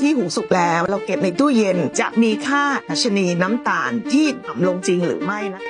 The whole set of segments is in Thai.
ที่หุงสุกแล้ว เราเก็บในตู้เย็นจะมีค่าดัชนีน้ำตาลที่ต่ำลงจริงหรือไม่นะ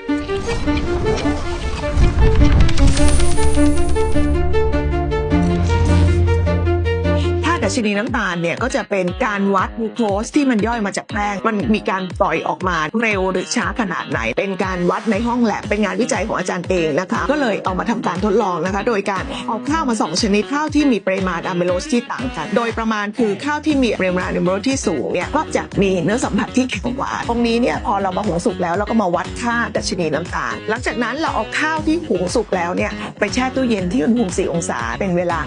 ชนีน้ำตาลเนี่ยก็จะเป็นการวัดกลูโคสที่มันย่อยมาจากแป้ง มันมีการปล่อยออกมาเร็วหรือช้าขนาดไหน เป็นการวัดในห้องแลบเป็นงานวิจัยของอาจารย์เองนะคะ ก็เลยเอามาทำการทดลองนะคะ โดยการเอาข้าวมาสองชนิดข้าวที่มีปริมาณอะมิโลสที่ต่างกัน โดยประมาณคือข้าวที่มีปริมาณอะมิโลสที่สูงเนี่ยก็จะมีเนื้อสัมผัสที่แข็งหวานตรงนี้เนี่ยพอเรามาหุงสุกแล้วเราก็มาวัดค่าดัชนีน้ำตาล หลังจากนั้นเราเอาข้าวที่หุงสุกแล้วเนี่ยไปแช่ตู้เย็นที่อุณหภูมิ4องศาเป็นเวลา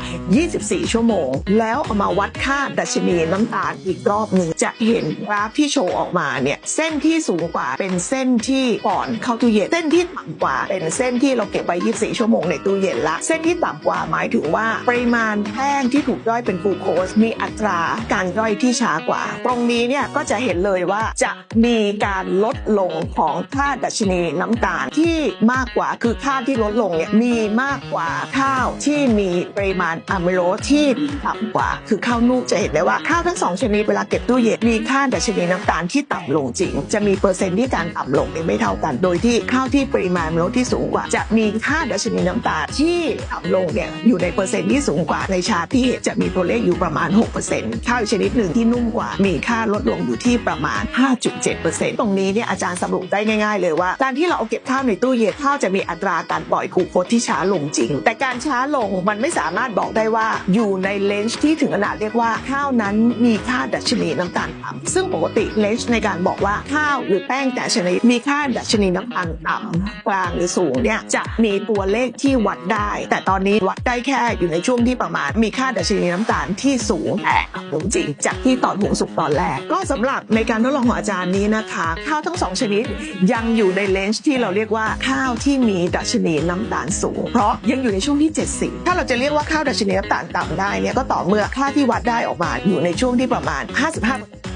24 ชั่วโมง แล้วเอามาวัดค่าดัชนีน้ำตาลอีกรอบหนึ่งจะเห็นกราฟที่โชว์ออกมาเนี่ยเส้นที่สูงกว่าเป็นเส้นที่ก่อนเข้าตู้เย็นเส้นที่ต่ำกว่าเป็นเส้นที่เราเก็บไว้ 24 ชั่วโมงในตู้เย็นละ เส้นที่ต่ำกว่าหมายถึงว่าปริมาณแป้งที่ถูกย่อยเป็นกลูโคสมีอัตราการย่อยที่ช้ากว่า ตรงนี้เนี่ยก็จะเห็นเลยว่าจะมีการลดลงของค่าดัชนีน้ำตาลที่มากกว่าคือค่าที่ลดลงเนี่ยมีมากกว่าข้าวที่มีปริมาณอะมิโลที่ต่ำกว่าคือข้าวนูกจะเห็นได้ว่าข้าวทั้งสองชนิดเวลาเก็บตู้เย็นมีค่าดัชนีน้ำตาลที่ต่ำลงจริง จะมีเปอร์เซ็นต์ที่การต่ำลงไม่เท่ากัน โดยที่ข้าวที่ปริมาณอะมิโลที่สูงกว่า จะมีค่าดัชนีน้ำตาลที่ต่ำลงเนี่ยอยู่ในเปอร์เซ็นต์ที่สูงกว่าในชาที่เห็นจะมีตัวเลขอยู่ประมาณ 6%ข้าวชนิดหนึ่งที่นุ่มกว่า มีค่าลดลงอยู่ที่ประมาณ 5.7%ตรงนี้เนี่ยอาจารย์สรุปได้ง่ายๆเลยว่า การที่เราเอาเก็บข้าวในตู้เย็นข้าวจะมีอัตราการปล่อยกูโคสที่ช้าลงจริง แต่การช้าลงมันไม่สามารถบอกได้ว่าอยู่ในเลนจ์ที่ถึงขนาดเรียกว่าข้าวนั้นมีค่าดัชนีน้ำตาลต่ำซึ่งปกติเลนจ์ในการบอกว่าข้าวหรือแป้งแต่ชนิดมีค่าดัชนีน้ำตาลต่ำกลางหรือสูงเนี่ยจะมีตัวเลขที่วัดได้ แต่ตอนนี้วัดได้แค่อยู่ในช่วงที่ประมาณมีค่าดัชนีน้ำตาลที่สูงแต่ต่ำลงจริง จากที่ตอนหุงสุกตอนแรก ก็สำหรับในการทดลองของอาจารย์นี้นะคะข้าวทั้งสองชนิดยังอยู่ในเลนจ์ที่เราเรียกว่าข้าวที่มีดัชนีน้ำตาลสูง เพราะยังอยู่ในช่วงที่ 70 ถ้าเราจะเรียกว่าข้าวดัชนีน้ำตาลต่ำได้เนี่ยก็ต่อเมื่อค่าที่วัดได้ออกมาอยู่ในช่วงที่ประมาณ 55